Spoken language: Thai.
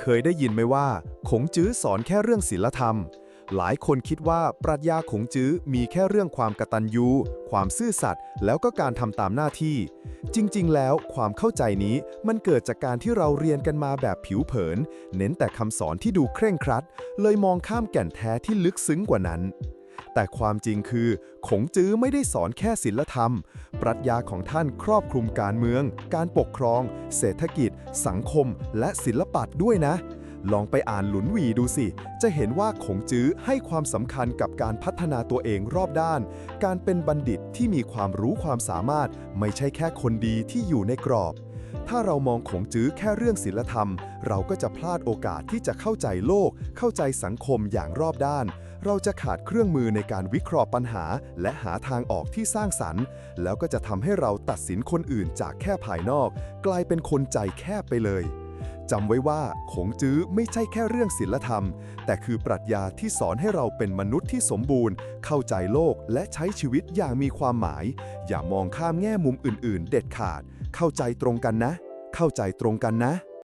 เคยได้ยินไหมว่า ขงจื้อสอนแค่เรื่องศีลธรรม หลายคนคิดว่าปรัชญาขงจื้อมีแค่เรื่องความกตัญญูความซื่อสัตย์แล้วก็การทำตามหน้าที่ จริงๆ แล้วความเข้าใจนี้มันเกิดจากการที่เราเรียนกันมาแบบผิวเผิน เน้นแต่คำสอนที่ดูเคร่งครัด เลยมองข้ามแก่นแท้ที่ลึกซึ้งกว่านั้น แต่ความจริงคือ ขงจื้อไม่ได้สอนแค่ศีลธรรม ปรัชญาของท่านครอบคลุมการเมือง การปกครอง เศรษฐกิจ สังคม และศิลปะด้วยนะ ลองไปอ่านหลุนหวีดูสิ จะเห็นว่าขงจื้อให้ความสำคัญกับการพัฒนาตัวเองรอบด้าน การเป็นบัณฑิตที่มีความรู้ความสามารถ ไม่ใช่แค่คนดีที่อยู่ในกรอบถ้าเรามองขงจื้อแค่เรื่องศีลธรรม เราก็จะพลาดโอกาสที่จะเข้าใจโลก เข้าใจสังคมอย่างรอบด้าน เราจะขาดเครื่องมือในการวิเคราะห์ปัญหา และหาทางออกที่สร้างสรรค์ แล้วก็จะทำให้เราตัดสินคนอื่นจากแค่ภายนอก กลายเป็นคนใจแคบไปเลยจำไว้ว่าขงจื้อไม่ใช่แค่เรื่องศีลธรรม แต่คือปรัชญาที่สอนให้เราเป็นมนุษย์ที่สมบูรณ์ เข้าใจโลกและใช้ชีวิตอย่างมีความหมาย อย่ามองข้ามแง่มุมอื่น ๆ เด็ดขาด เข้าใจตรงกันนะ เข้าใจตรงกันนะ